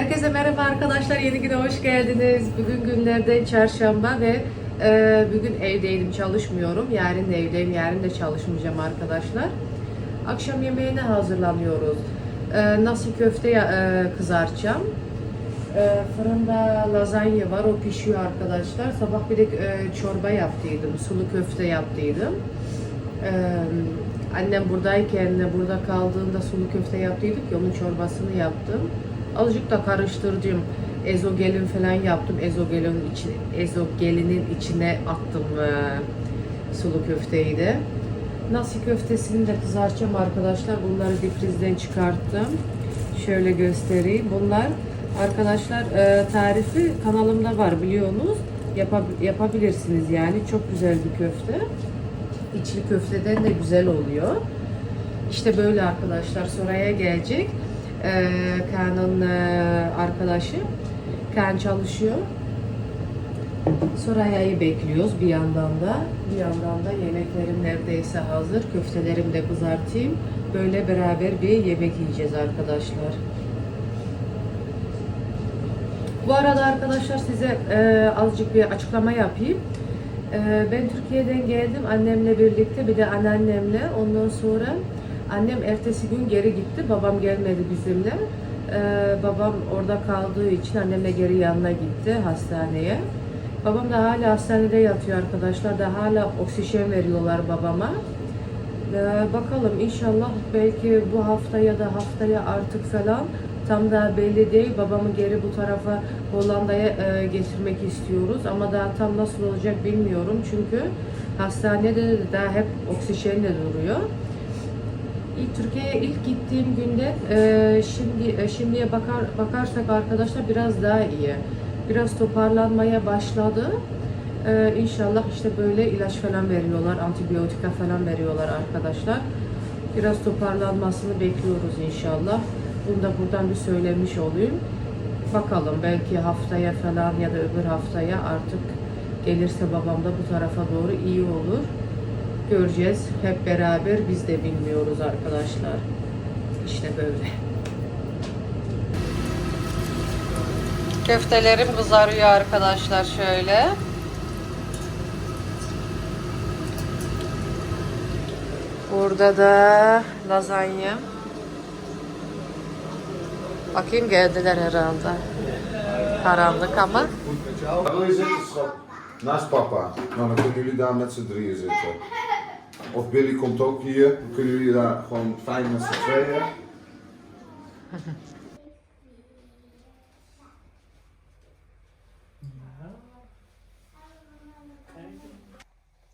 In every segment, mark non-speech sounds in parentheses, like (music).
Herkese merhaba arkadaşlar. Yeni güne hoş geldiniz. Bugün günlerden çarşamba ve e, bugün evdeydim çalışmıyorum. Yarın da evdeyim. Yarın da çalışmayacağım arkadaşlar. Akşam yemeğine hazırlanıyoruz. E, nasi köfte e, kızartacağım. E, fırında lazanya var. O pişiyor arkadaşlar. Sabah bir de e, çorba yaptıydım. Sulu köfte yaptıydım. E, annem buradayken, burada kaldığında sulu köfte yaptıydık ya onun çorbasını yaptım. Azıcık da karıştırdım. Ezogelin falan yaptım. Ezogelin için ezogelinin içine attım e, sulu köfteyi de. Nasi köftesini de kızartacağım arkadaşlar. Bunları difrizden çıkarttım. Şöyle göstereyim. Bunlar arkadaşlar e, tarifi kanalımda var biliyorsunuz. Yapab- yapabilirsiniz yani. Çok güzel bir köfte. İçli köfteden de güzel oluyor. İşte böyle arkadaşlar Soraya gelecek. Ee, Kaan'ın e, arkadaşı. Kaan çalışıyor. Soraya'yı bekliyoruz bir yandan da. Bir yandan da yemeklerim neredeyse hazır. Köftelerimi de kızartayım. Böyle beraber bir yemek yiyeceğiz arkadaşlar. Bu arada arkadaşlar size e, azıcık bir açıklama yapayım. E, ben Türkiye'den geldim annemle birlikte bir de anneannemle. Ondan sonra annem ertesi gün geri gitti. Babam gelmedi bizimle. E, babam orada kaldığı için annemle geri yanına gitti hastaneye. Babam da hala hastanede yatıyor arkadaşlar. Da hala oksijen veriyorlar babama. Ee, bakalım inşallah belki bu hafta ya da haftaya artık falan tam da belli değil. Babamı geri bu tarafa Hollanda'ya e, getirmek istiyoruz ama daha tam nasıl olacak bilmiyorum. Çünkü hastanede de daha hep oksijenle duruyor. İlk Türkiye'ye ilk gittiğim günde e, şimdi e, şimdiye bakar bakarsak arkadaşlar biraz daha iyi. Biraz toparlanmaya başladı. Ee, inşallah işte böyle ilaç falan veriyorlar, antibiyotika falan veriyorlar arkadaşlar. Biraz toparlanmasını bekliyoruz inşallah. Bunu da buradan bir söylemiş olayım. Bakalım belki haftaya falan ya da öbür haftaya artık gelirse babam da bu tarafa doğru iyi olur. Göreceğiz hep beraber biz de bilmiyoruz arkadaşlar. İşte böyle. Köftelerim kızarıyor arkadaşlar şöyle. Burada da lazanya. Bakayım geldiler herhalde. Karanlık ama. Naast papa. Nou, dan kunnen jullie daar met z'n drieën zitten. Of Billy komt ook hier. Dan kunnen jullie daar gewoon fijn met z'n tweeën.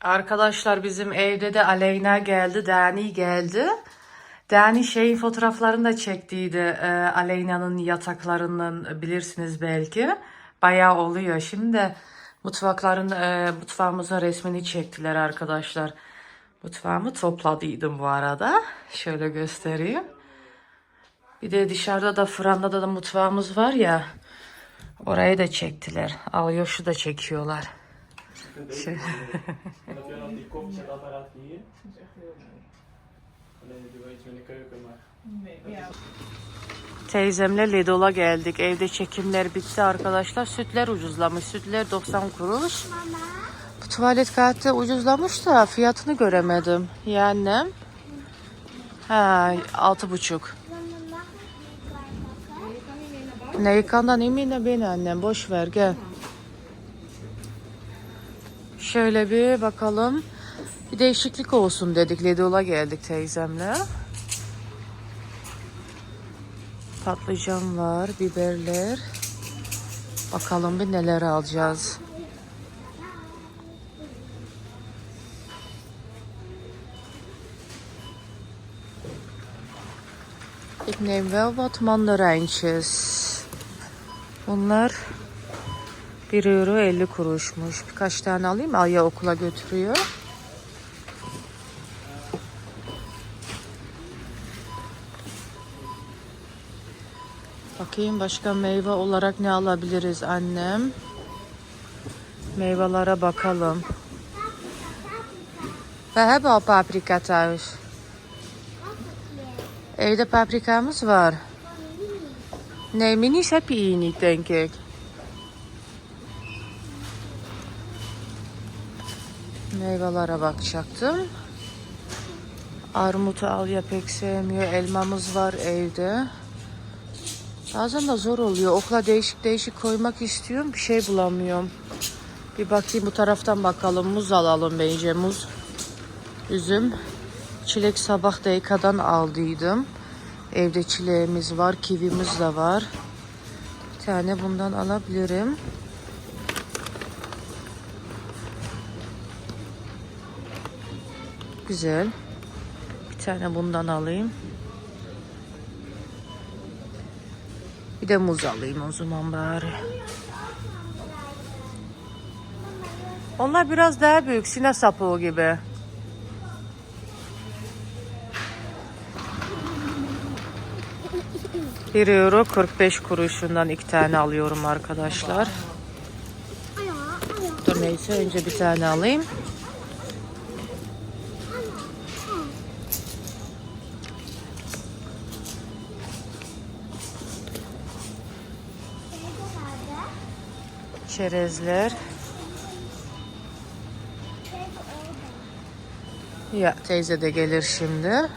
Arkadaşlar bizim evde de Aleyna geldi, Dani geldi. Dani şeyin fotoğraflarını da çektiydi. Ee, Aleyna'nın yataklarının bilirsiniz belki. Bayağı oluyor. Şimdi de mutfakların e, mutfağımıza resmini çektiler arkadaşlar. Mutfağımı topladıydım bu arada. Şöyle göstereyim. Bir de dışarıda da fırında da, da mutfağımız var ya. Orayı da çektiler. Alyoş'u da çekiyorlar. Şey- (laughs) Teyzemle Lidl'a geldik. Evde çekimler bitti arkadaşlar. Sütler ucuzlamış. Sütler 90 kuruş. Bu tuvalet kağıtı ucuzlamış da fiyatını göremedim. Ya annem? Ha, altı buçuk. Ne yıkandan emine beni annem. Boş ver gel. Şöyle bir bakalım. Bir değişiklik olsun dedik. Lidl'a geldik teyzemle. Patlıcan var, biberler. Bakalım bir neler alacağız. Ik neem wel wat mandarijntjes. Bunlar 1 euro 50 kuruşmuş. Birkaç tane alayım. Aya okula götürüyor. Bakayım başka meyve olarak ne alabiliriz annem? Meyvelere bakalım. Hebben al paprika thuis. Evde paprikamız var. Nee, minis heb je hier niet, denk ik. Meyvelere bakacaktım. Armutu Alya pek sevmiyor. Elmamız var evde. Bazen de zor oluyor. Okla değişik değişik koymak istiyorum. Bir şey bulamıyorum. Bir bakayım bu taraftan bakalım. Muz alalım bence. Muz, üzüm. Çilek sabah Deyka'dan aldıydım. Evde çileğimiz var. Kivimiz de var. Bir tane bundan alabilirim. Güzel. Bir tane bundan alayım. Bir de muz alayım o zaman bari. Onlar biraz daha büyük. Sine sapığı gibi. Bir euro 45 kuruşundan iki tane alıyorum arkadaşlar. Dur neyse önce bir tane alayım. Çerezler. Ya teyze de gelir şimdi.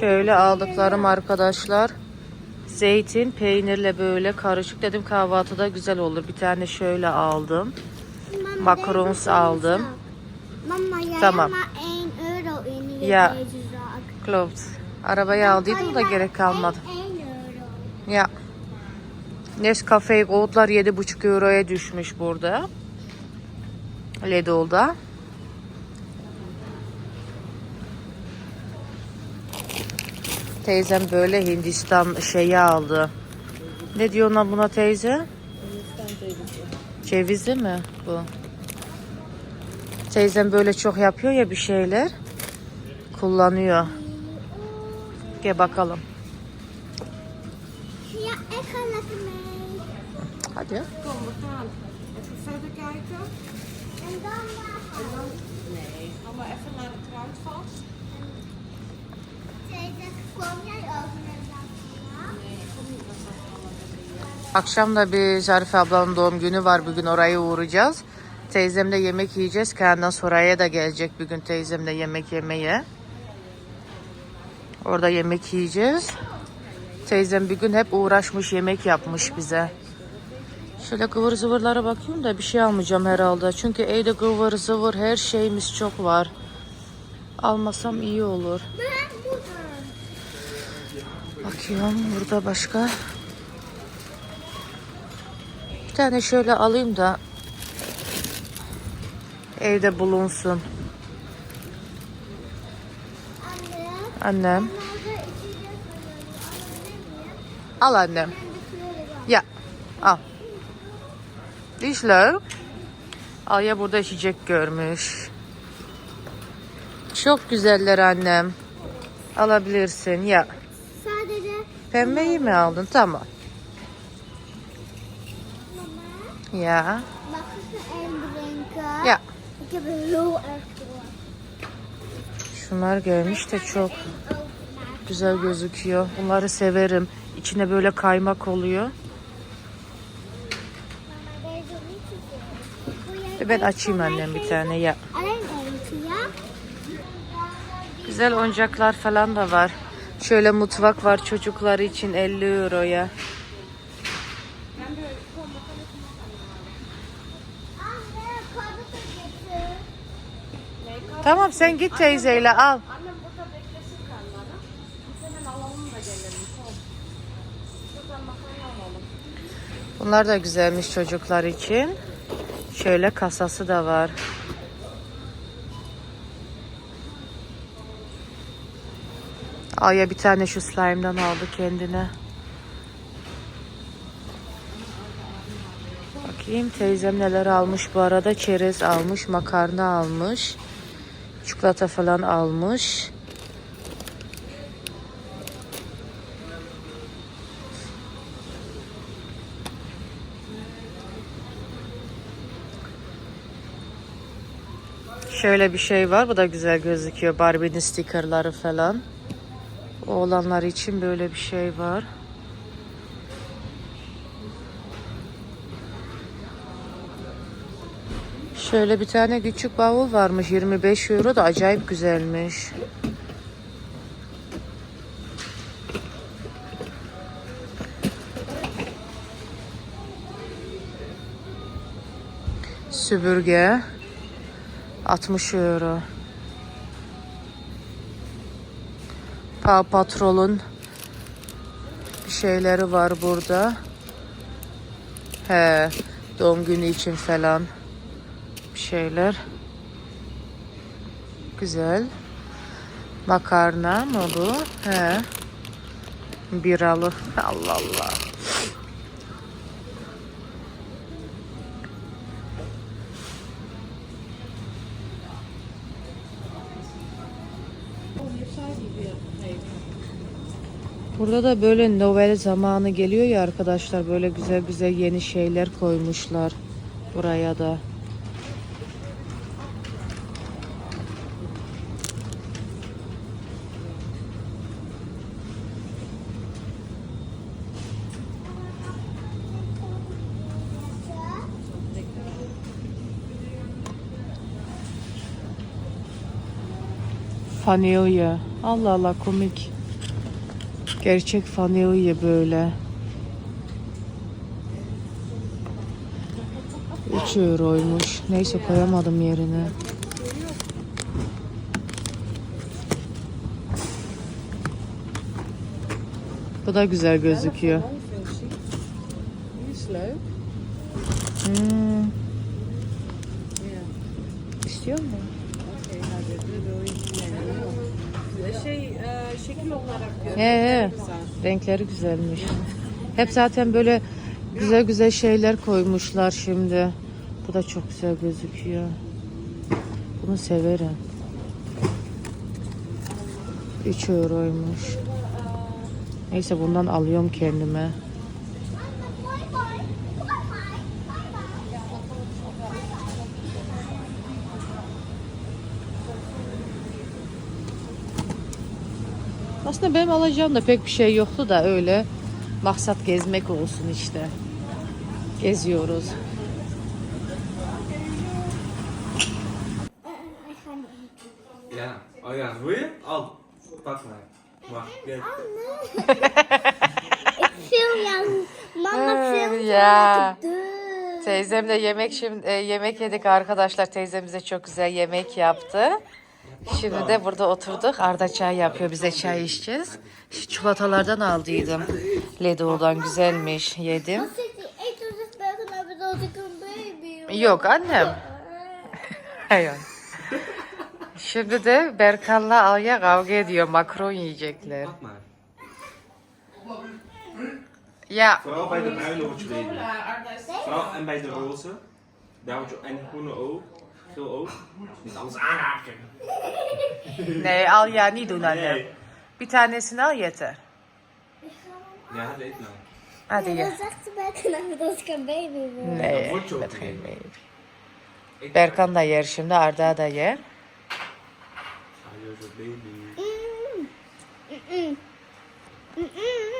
Şöyle aldıklarım arkadaşlar. Zeytin, peynirle böyle karışık dedim kahvaltıda güzel olur. Bir tane şöyle aldım. Macarons aldım. Tamam. hebt maar 1 euro in hier Ja. deze zak. Clothes. Arabayı aldıydım da gerek kalmadı. 1 euro. Ya. Nescafe Gold'lar 7,5 euroya düşmüş burada. Lidl'da. Teyzem böyle Hindistan şeyi aldı. Ne diyorlar buna teyze? Cevizi mi bu? Teyzem böyle çok yapıyor ya bir şeyler. Kullanıyor. Gel bakalım. Hadi. Gaan. Even naar de kruidvat. Teyze, Akşam da bir Zarife ablanın doğum günü var. Bugün oraya uğrayacağız. Teyzemle yemek yiyeceğiz. Kendinden sonraya da gelecek bir gün teyzemle yemek yemeye. Orada yemek yiyeceğiz. Teyzem bir gün hep uğraşmış yemek yapmış bize. Şöyle kıvır zıvırlara bakıyorum da bir şey almayacağım herhalde. Çünkü evde kıvır zıvır her şeyimiz çok var. Almasam iyi olur. Moeder. Bakıyorum burada başka. Bir tane şöyle alayım da evde bulunsun. Anne, Annem. Al annem. Ya. Al. Dişler. Al ya burada içecek görmüş. Çok güzeller annem. Alabilirsin ya. Pembeyi mi aldın? Tamam. mama. Ya. Mag ik één drinken? Ya. Ik heb er heel erg veel. Şunlar gelmiş de çok güzel gözüküyor. Bunları severim. İçine böyle kaymak oluyor. Ben açayım annem bir geven? tane ya. Ja? Güzel oyuncaklar falan da var. Şöyle mutfak var çocuklar için 50 euroya. Tamam sen git teyzeyle al. Annem burada beklesin kanları. Biz hemen alalım da gelelim. Kom. Şuradan makarna alalım. Bunlar da güzelmiş çocuklar için. Şöyle kasası da var. Aya bir tane şu slime'dan aldı kendine. Bakayım teyzem neler almış bu arada. Çerez almış, makarna almış. Çikolata falan almış. Şöyle bir şey var. Bu da güzel gözüküyor. Barbie'nin stikerleri falan. Oğlanlar için böyle bir şey var. Şöyle bir tane küçük bavul varmış 25 euro da acayip güzelmiş. Süpürge 60 euro. Paw Patrol'un bir şeyleri var burada. He, doğum günü için falan bir şeyler. Güzel. Makarna mı bu? He. Biralı. (laughs) Allah Allah. Burada da böyle Noel zamanı geliyor ya arkadaşlar böyle güzel güzel yeni şeyler koymuşlar buraya da. Fanilya. Allah Allah komik. Gerçek fanilya böyle. 3 euroymuş. Neyse koyamadım yerine. Bu da güzel gözüküyor. Hmm. İstiyor musun? Şekil olarak He he. Renkleri güzelmiş. Hep zaten böyle güzel güzel şeyler koymuşlar şimdi. Bu da çok güzel gözüküyor. Bunu severim. 3 euroymuş. Neyse bundan alıyorum kendime. Aslında benim alacağım da pek bir şey yoktu da öyle. Maksat gezmek olsun işte. Geziyoruz. Ja, wil je? Al. Film. Mama de deur. Teyzemle yemek şimdi e, yemek yedik arkadaşlar. Teyzem bize çok güzel yemek yaptı. Şimdi de burada oturduk. Arda çay yapıyor. Bize çay içeceğiz. Şu çikolatalardan aldıydım. Ledo'dan güzelmiş. Yedim. Yok annem. (laughs) Hayır. Şimdi de Berkan'la Alya kavga ediyor. Makron yiyecekler. Ya Vooral bij de bruine wordt je reden. Vooral en bij de roze. Daar wordt je, en groene ook. Geel ook. Niet alles aanraken. ne Alya niet doen annem. Nee. Bir tanesini al yeter. Ja, dat eet nou. Hadi ye. dan zegt ze hebben als ik een baby wil. Nee, Dat wordt je ook met geen baby. Berkan da yer şimdi, Arda da yer.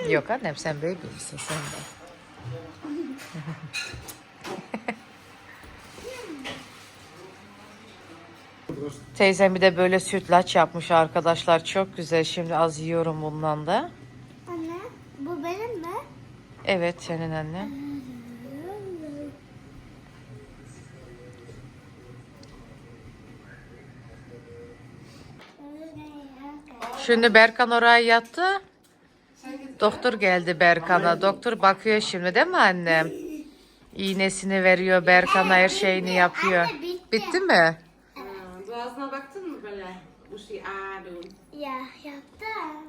Yok annem sen baby misin sen de. (laughs) Teyzem bir de böyle sütlaç yapmış arkadaşlar. Çok güzel. Şimdi az yiyorum bundan da. Anne, bu benim mi? Evet senin anne. Şimdi Berkan oraya yattı. Doktor geldi Berkan'a. Doktor bakıyor şimdi değil mi annem? İğnesini veriyor Berkan'a her şeyini yapıyor. Bitti mi? Boğazına baktın mı böyle? Bu şey A doen. Ja, yaptım.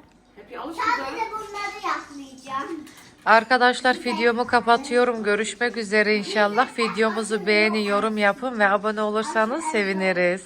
Je alles Sadece bunları yapmayacağım. Arkadaşlar videomu kapatıyorum. Görüşmek üzere inşallah. Videomuzu beğeni, yorum yapın ve abone olursanız seviniriz.